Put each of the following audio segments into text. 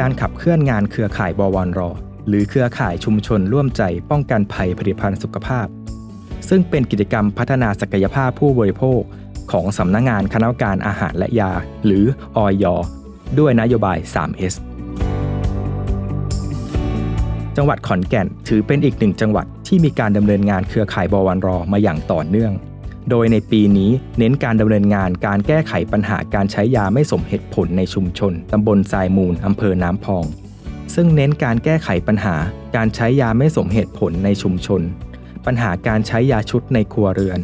การขับเคลื่อนงานเครือข่ายบวรรหรือเครือข่ายชุมชนร่วมใจป้องกันภัยผลิตภัณฑ์สุขภาพ ซึ่งเป็นกิจกรรมพัฒนาศักยภาพผู้บริโภค ของสำนักงงานคณะกรรมการอาหารและยา หรืออย ด้วยนโยบาย 3S จังหวัดขอนแก่นถือเป็นอีกหนึ่งจังหวัดที่มีการดำเนินงานเครือข่ายบวรรมาอย่างต่อเนื่อง โดยในปีนี้เน้นการดำเนินงานการแก้ไขปัญหาการใช้ยาไม่สมเหตุผลในชุมชนตำบลทรายมูลอำเภอน้ำพอง ซึ่งเน้นการแก้ไขปัญหาการใช้ยาไม่สมเหตุผลในชุมชน ปัญหาการใช้ยาชุดในครัวเรือน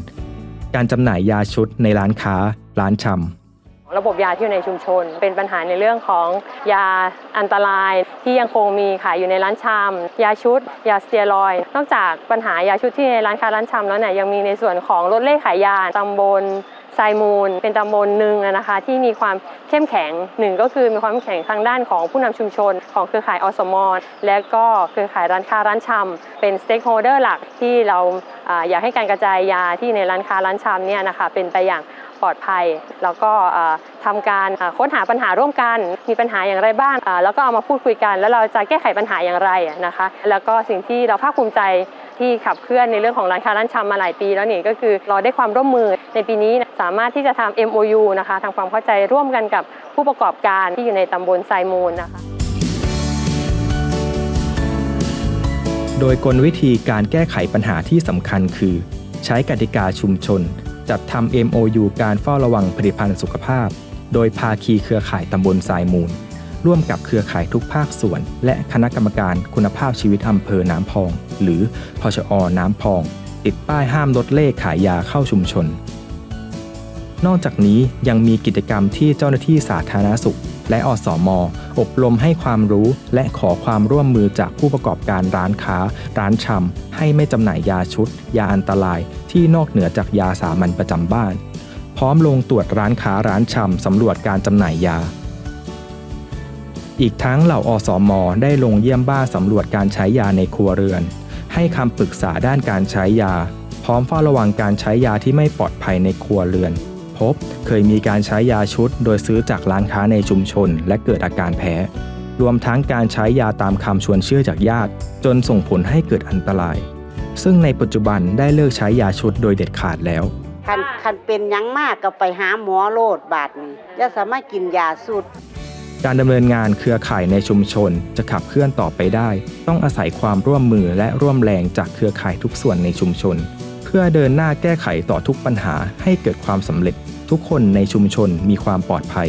การจำหน่ายยาชุดในร้านค้า ร้านชำ ระบบยาที่อยู่ในชุมชน เป็นปัญหาในเรื่องของยาอันตรายที่ยังคงมีขายอยู่ในร้านชำยาชุด ยาสเตียรอย นอกจากปัญหายาชุดที่ในร้านค้าร้านชำแล้วเนี่ยยังมีในส่วนของรถเล่ขายยาตำบลไซมูล เป็นตำบลหนึ่งนะคะที่มีความเข้มแข็งหนึ่งก็คือมีความเข้มแข็งทางด้านของผู้นำชุมชน ของเครือข่ายอสมและก็เครือข่ายร้านค้าร้านชำเป็นสเต็กโฮเดอร์หลักที่เราอยากให้การกระจายยาที่ในร้านค้าร้านชำเนี่ยนะคะเป็นไปอย่าง ปลอดภัย แล้วก็เอ่อทำการค้นหาปัญหาร่วมกัน มีปัญหาอย่างไรบ้างแล้วก็เอามาพูดคุยกัน แล้วเราจะแก้ไขปัญหาอย่างไรนะคะ แล้วก็สิ่งที่เราภาคภูมิใจที่ขับเคลื่อนในเรื่องของร้านค้าร้านชำมาหลายปี แล้วนี่ก็คือเราได้ความร่วมมือในปีนี้สามารถที่จะทำ MOU นะคะทำความเข้าใจร่วมกันกับผู้ประกอบการที่อยู่ในตำบลไซมูลนะคะโดยกลวิธีการแก้ไขปัญหาที่สำคัญคือ ใช้กติกาชุมชน จัดทำ MOU การเฝ้าระวังผลิตภัณฑ์สุขภาพ โดยภาคีเครือข่ายตำบลทรายมูล ร่วมกับเครือข่ายทุกภาคส่วน และคณะกรรมการคุณภาพชีวิตอำเภอน้ำพอง หรือพชอ น้ำพอง ติดป้ายห้ามลดเลขขายยาเข้าชุมชน นอกจากนี้ยังมีกิจกรรมที่เจ้าหน้าที่สาธารณสุข และอสมอบรมให้ความรู้และขอความร่วมมือจากผู้ประกอบการร้านค้า ร้านชำให้ไม่จำหน่ายยาชุด ยาอันตรายที่นอกเหนือจากยาสามัญประจำบ้าน พร้อมลงตรวจร้านค้าร้านชำสำรวจการจำหน่ายยา อีกทั้งเหล่าอสมได้ลงเยี่ยมบ้านสำรวจการใช้ยาในครัวเรือน ให้คำปรึกษาด้านการใช้ยา พร้อมเฝ้าระวังการใช้ยาที่ไม่ปลอดภัยในครัวเรือน พบ เคยมีการใช้ยาชุด โดยซื้อจากร้านค้าในชุมชน และเกิดอาการแพ้ รวมทั้งการใช้ยาตามคำชวนเชื่อจากญาติ จนส่งผลให้เกิดอันตราย ซึ่งในปัจจุบันได้เลิกใช้ยาชุดโดยเด็ดขาดแล้วคันคันเป็นหยังมากก็ไปหาหมอโลดบาดนี้จะสามารถกินยาสูตรการดำเนินงานเครือข่ายในชุมชนจะขับเคลื่อนต่อไปได้ ต้องอาศัยความร่วมมือและร่วมแรงจากเครือข่ายทุกส่วนในชุมชนเพื่อเดินหน้าแก้ไขต่อทุกปัญหาให้เกิดความสำเร็จ ทุกคนในชุมชนมีความปลอดภัย